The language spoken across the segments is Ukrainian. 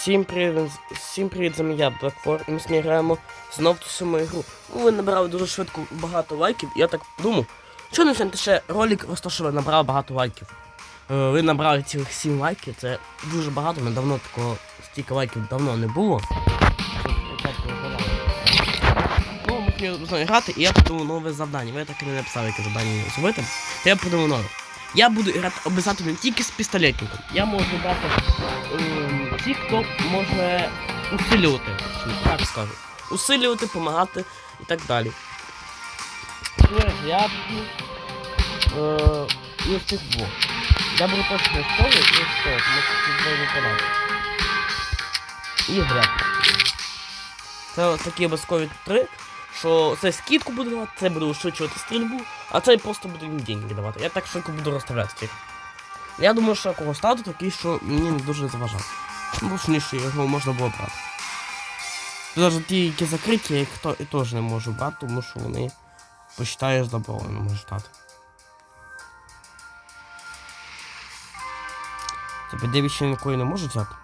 Всім привіт, всім привіт, з я, Blackfor, і ми сьогодні знов ту саму ігру. Ну, ви набрали дуже швидко багато лайків, я так думав, що не почнете ще ролик, просто що ви набрали багато лайків. Е, ви набрали цілих 7 лайків, це дуже багато, ми давно такого стільки лайків давно не було. Ну, ми знову грати, і я придумав нове завдання. Ви так і не написали, яке завдання зробити. То я придумав нове. Я буду грати обов'язково тільки з пістолетником. Я можу брати ем, ті, хто може усилювати, так скажу. Усилювати, допомагати і так далі. Грядки. Е, і ось цих двох. Я буду не стою і стою, тому що ці двоє виконати. І грядка. Це ось такі обов'язкові три, що це скидку буде давати, це буде ушвидшувати стрільбу, а цей просто буде їм деньги давати. Я так швидко буду розставляти цих. Я думаю, що кого стати такий, що мені не дуже заважав. Ніж його можна було брати. Навіть ті, які закриті, я їх теж не можу брати, тому що вони посчитаєш заборонено можуть стати. Тобто де ще нікої не можу взяти.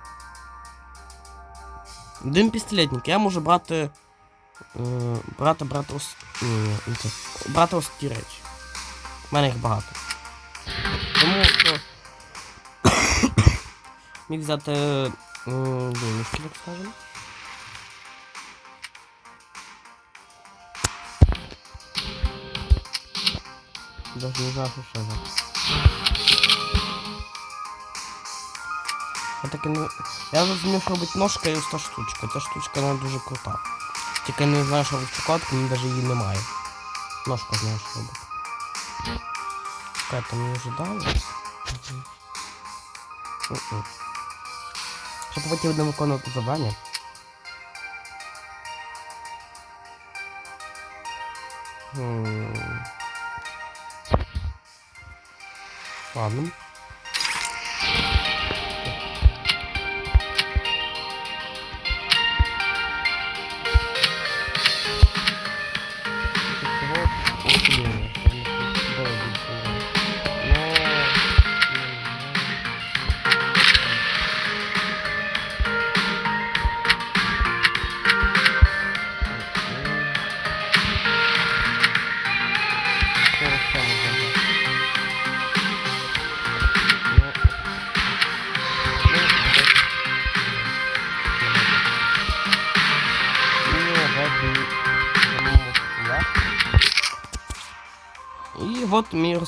Один пістолетник, я можу брати. Е, брати, брати ос... Ні, ні, не. Брати речі. У мене їх багато. Тому що. Міг взяти. е, Вимішки, так скажемо. Даже не знаю, що ще взяти. Я так і не... Я зрозумів, що робить ножка і ось та штучка. Ця штучка вона дуже крута. Тільки не знаю, що робить шоколадку, мені навіть її немає. Ножка знає, що робить. Чекай, там мені вже дали. Мгм. Мгм. Щоб будемо виконувати завдання. Хм. Ладно.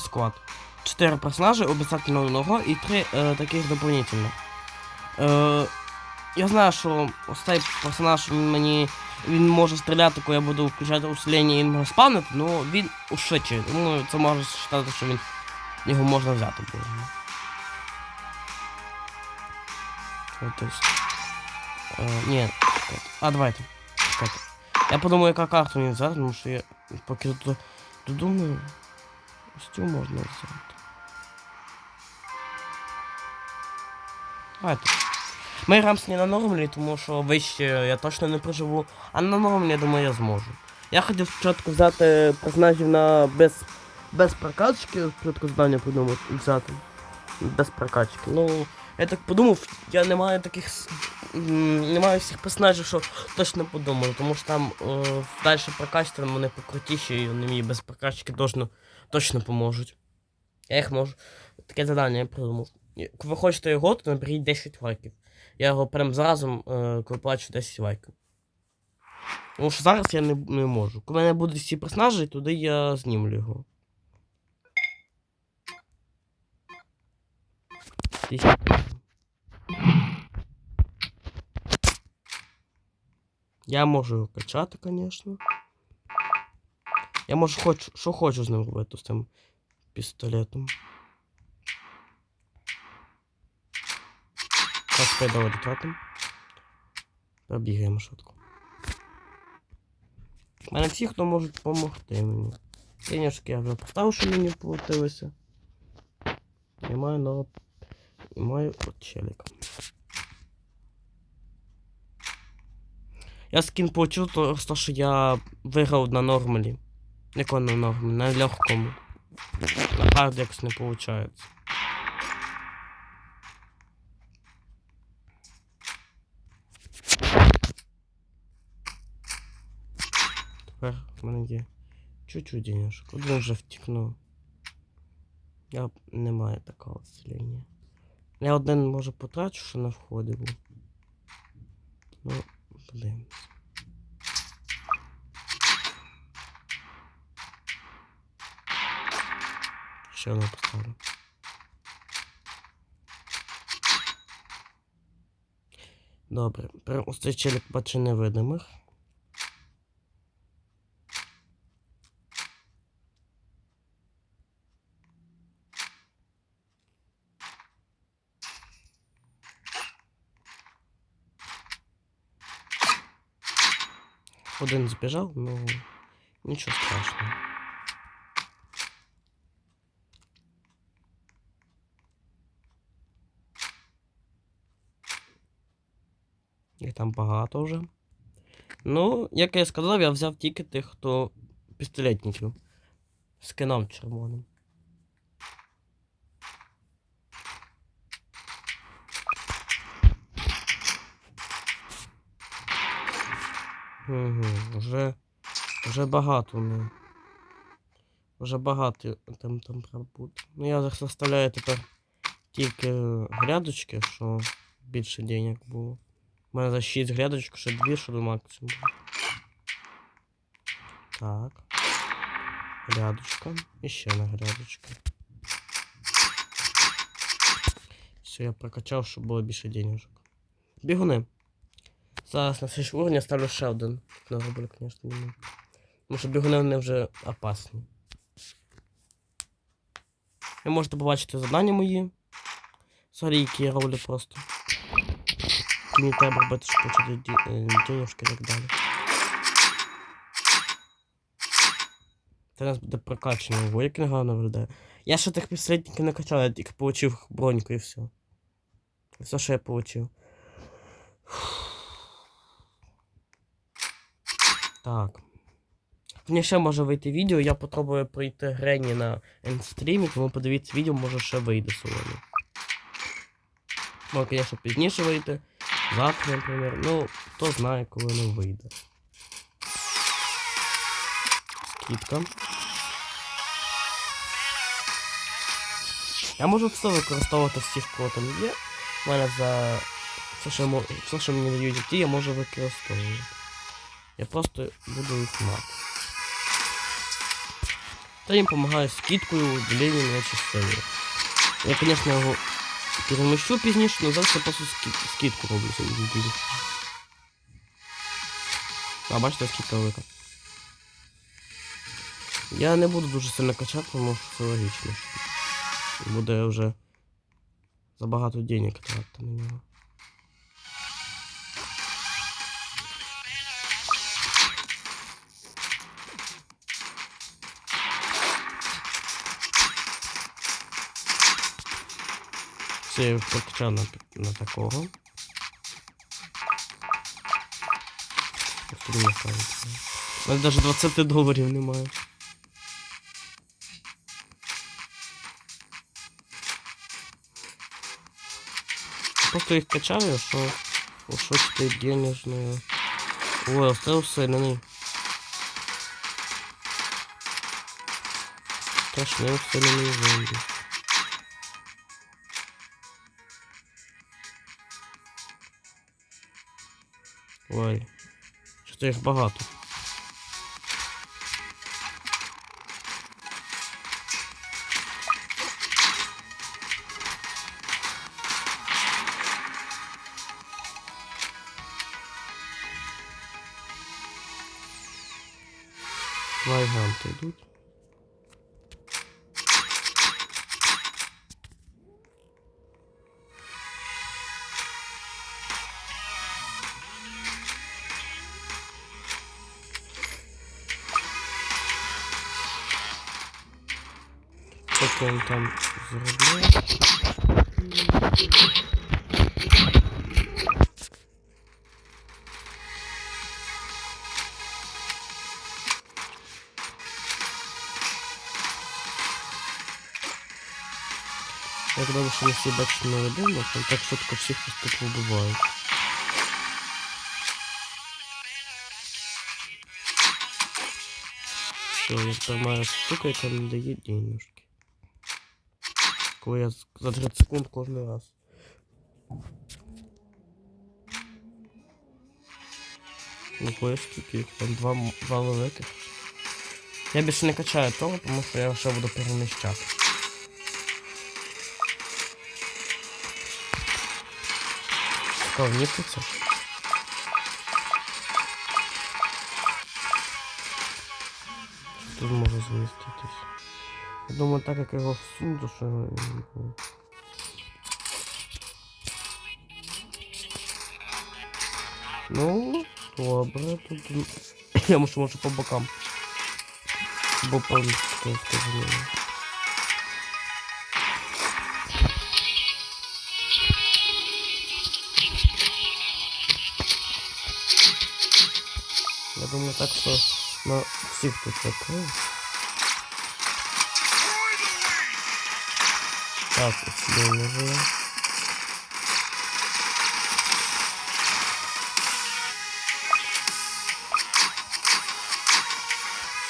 Розклад. Чотири персонажі обов'язково одного і три е, таких доповнительних. Е, я знаю, що цей персонаж мені він може стріляти, коли я буду включати усилення і може спавнити, але він ушвидшує, тому це може вважати, що він його можна взяти буде. Ось. Е, ні, а давайте. Чекайте. Я подумаю, яка карту мені взяти, тому що я поки тут додумаю. Цю можна взяти. Давайте. Ми граємо не на нормалі, тому що вище я точно не проживу, а на нормалі, я думаю, я зможу. Я хотів спочатку взяти персонажів на без, без прокачки, спочатку здання подумав взяти. Без прокачки. Ну, я так подумав, я не маю таких. Не маю всіх персонажів, що точно подумав, тому що там е, далі прокачати вони покрутіші, і вони мені без прокачки точно, точно поможуть. Я їх можу. Таке завдання я придумав. Коли ви хочете його, то наберіть 10 лайків. Я його прям зразу, е, плачу 10 лайків. Тому що зараз я не, не можу. Коли мене будуть всі персонажі, туди я знімлю його. Я можу його качати, звісно. Я можу хоч, що хочу з ним робити з цим пістолетом. Так, давай дотратим. Пробігаємо швидко. У мене всі, хто можуть допомогти мені. Денежки я вже поставив, що мені платилися. І маю нового. І маю от. Я скін то, то що я виграв на нормалі. Ніколи ногами, на легкому. На хард якось не виходить. Тепер в мене є чуть-чуть денежок. Один вже втікнув. Я не маю такого селення. Я один може потрачу, що на вході був. Ну, блин. Ще одну поставлю. Добре, тепер ось цей челік бачу невидимих. Один збіжав, ну нічого страшного. Їх там багато вже. Ну, як я сказав, я взяв тільки тих, хто пістолетників. Скинав червоним. Угу, вже, вже багато ну. Вже багато там там треба. Ну я заставляю тепер тільки грядочки, що більше денег було. У мене за 6 грядочок, ще 2, що до максимуму. Так. Грядочка. І ще одна грядочка. Все, я прокачав, щоб було більше денежок. Бігуни. Зараз на следующий уровень я ставлю ще один. На рубль, звісно, не. Тому що бігуни вони вже опасні. Ви можете побачити завдання мої. Взагалі, які я роблю просто. Мені треба робити, щоб почати е, і так далі. Це нас буде прокачання. Гарно виглядає. Я ще тих пістолетників не качав, я тільки получив броньку і все. Все, що я получив. Так. Мені ще може вийти відео, я попробую пройти Грені на ендстрімі, тому подивіться відео, може ще вийде сьогодні. Може, звісно, пізніше вийти. Завтра, наприклад. Ну, хто знає, коли воно вийде. Скидка. Я можу все використовувати всіх, кого там є. У мене за все, що, я все, що мені дають ті, я можу використовувати. Я просто буду їх мати. Та їм допомагаю скидкою, діленням на частини. Я, звісно, його переміщу пізніше, але зараз я просто скидку роблю собі. А бачите, скидка велика. Я не буду дуже сильно качати, тому що це логічно. Буде вже забагато денег тратити на нього. Я прокачав на, на такого. У мене навіть 20 доларів немає. Просто їх качаю, що щось ти денежне. Ой, оце усилений. Страшний усилений зомбі. Ой, що їх багато. Вайганти йдуть. Поки він там заробляє. Я думаю, що не всі бачать не один, бо там так швидко всіх просто вбивають. Все, я тепер маю штука, яка не дає денежки. Коли за 30 секунд кожен раз. Ну, коли скільки там два, два великих. Я більше не качаю того, тому що я ще буду переміщати. Цікаво, ніпиться? Тут може зміститись. Думаю, так як всуну, то що... ну, добре, тут... Я мушу, може, по бокам. Бо повністю скажу. Я думаю, так що на всіх тут закрив. Так, от сюди не.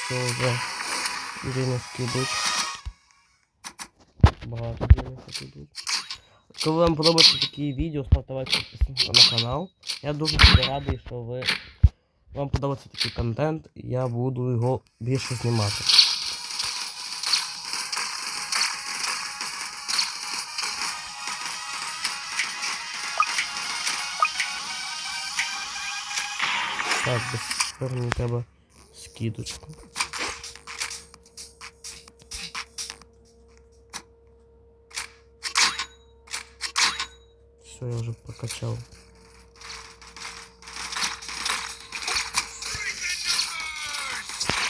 Все вже денежки йдуть. Багато денежок йдуть. Коли вам подобаються такі відео, ставте лайк на канал. Я дуже радий, що ви вам подобається такий контент, я буду його більше знімати. Так, без мені треба скидочку. Все, я вже прокачав.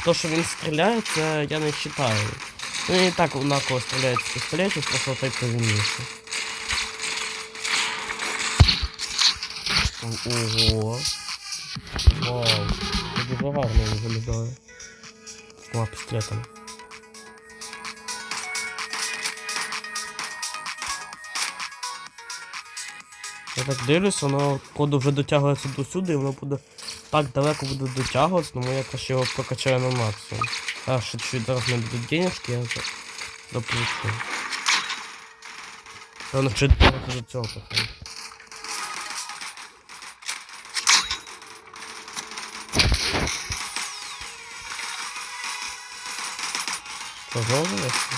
То, що він стріляє, це я не вважаю. Він і так однаково стріляють з пістолетів, просто той повільніше. Ого. Вау. Це дуже гарно виглядає. З двома. Я так дивлюсь, воно коли вже дотягується до сюди, і воно буде так далеко буде дотягуватися, тому я краще його прокачаю на максимум. А ще чуть зараз не будуть денежки, я за- доплачу. Ще дотягувати до цього поки. Швиденько.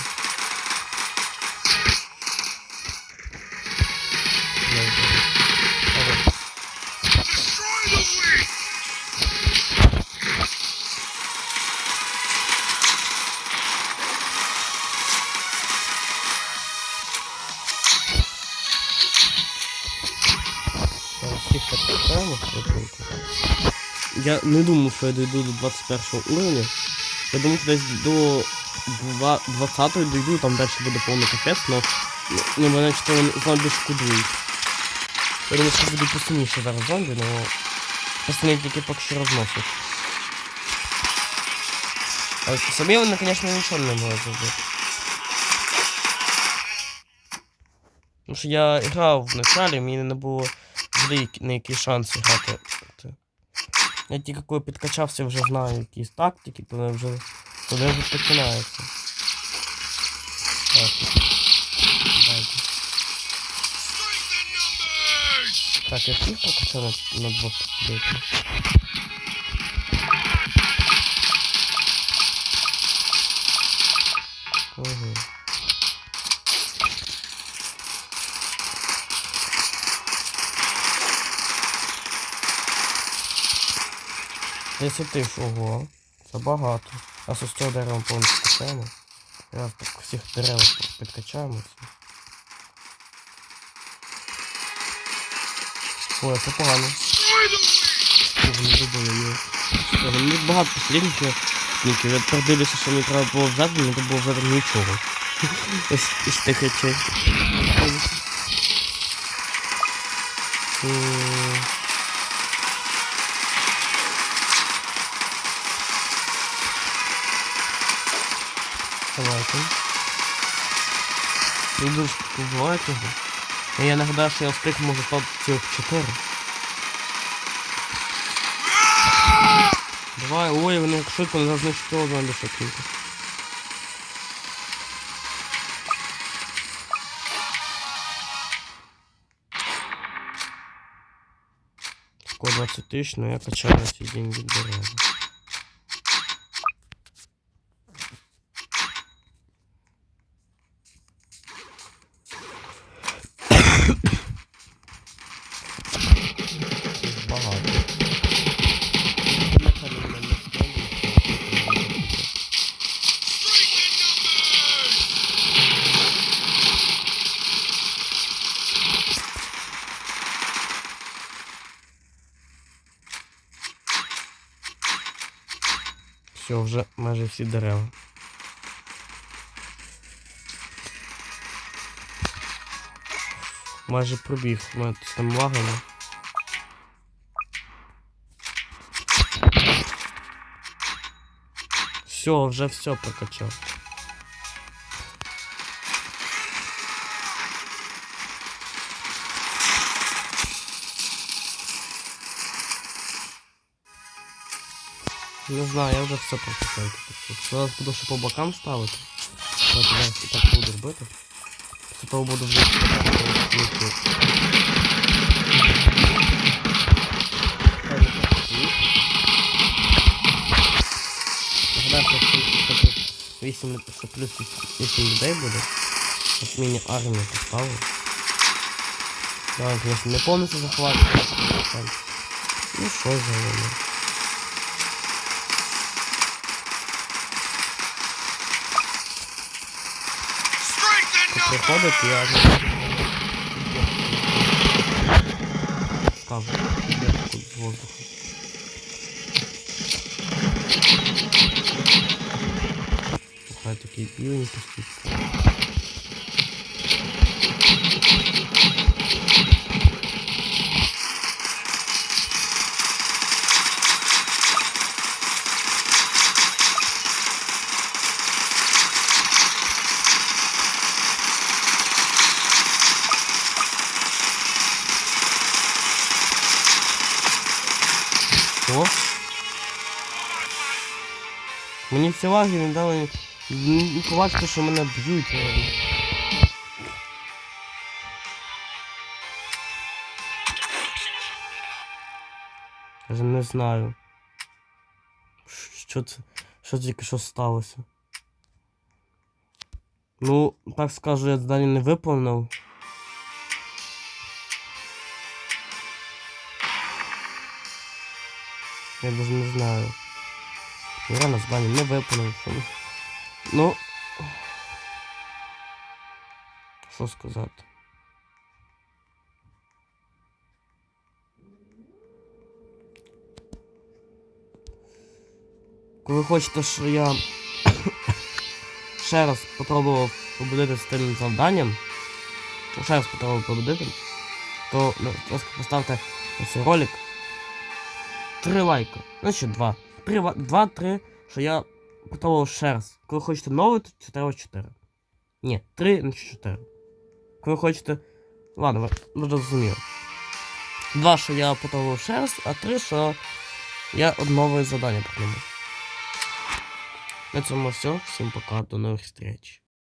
Я не думав, що я дойду до 21 уровня. Я думаю, що десь до 20 дойду, там далі буде повний капець, но ну, мене чотири зомбі шкодують. Я думаю, що буде посильніше зараз зомбі, но пацани тільки поки що розносять. Але самі вони, звісно, нічого не можуть зробити. Тому що я грав в началі, мені не було взагалі ніякі шанси грати. Я тільки коли підкачався, вже знаю якісь тактики, то вже коли вже починається. Так. Я всіх покачав на, на двох дітей. Угу. Десять тисяч, ого. Це багато. А з цього дерева повністю качаємо. Раз так всіх дерев підкачаємо. Ой, це погано. Не. Мені багато послідників. Я тепер що мені треба було взяти, мені треба було взяти нічого. Із тих речей. Давайте. Дуже побивають його. А Я нагадаю, що я встиг можу стати цілих 4. Давай, ой, вони швидко не завжди що одна лише кілька. Ско 20 тысяч, но я качаю эти деньги дорого. Їх вже майже всі дерева. Майже пробіг, у мене там лагами. Все, вже все прокачав. Не знаю, я вже все прокачав. Зараз буду ще по бокам ставити. От зараз так буду робити. Після того буду вже. Нагадаю, що це тут 8, що плюс 8 людей буде. От мені армію поставив. Давай, звісно, не повністю захватити. Ну що за воно? Приходить, я я тут з воздуху. Хай такий півень пустить. Всі не дали побачити, що мене б'ють. Я вже не знаю. Що це? Що тільки що сталося? Ну, так скажу, я завдання не виповнив. Я даже не знаю. Я задание не выполнил. Ну. Що сказати? Коли хочете, що я ще раз спробував побудити з тим завданням, ще раз спробував побудити, то ласка, поставте цей ролик три лайка. Значить два. Три, ва- два, три, що я ще раз. Коли хочете новий, то 4 4. Ні, 3, не 4. Коли хочете. Ладно, ви, ви зрозуміли. Два, що я ще раз, а три, що я нове завдання прийму. На цьому все. Всім пока, до нових зустріч.